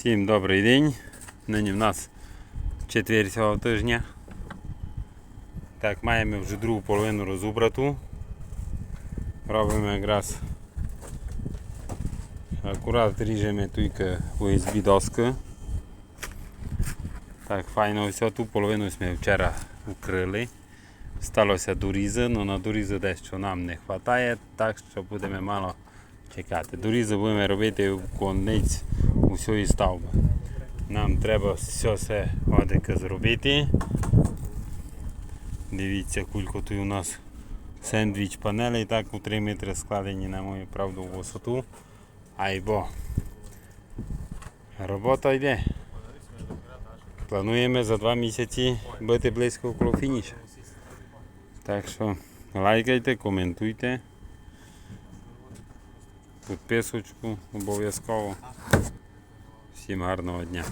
Всім добрий день. Нині в нас четвер цього тижня. Так, маємо вже другу половину розубрату. Робимо якраз акурат ріжемо тільки USB доски. Так, файно все, ту половину ми вчора укрили. Сталося дорізи, але на дорізи дещо нам не вистачає, так що будемо мало чекати. Дорізи будемо робити в конець усієї ставби. Нам треба все це одике зробити. Дивіться, кулько тут у нас сендвіч панелей, так у 3 метри складені на мою правду висоту. Айбо. Робота йде. Плануємо за два місяці бути близько коло фініша. Так що лайкайте, коментуйте. Підписочку обов'язково. Всім гарного дня.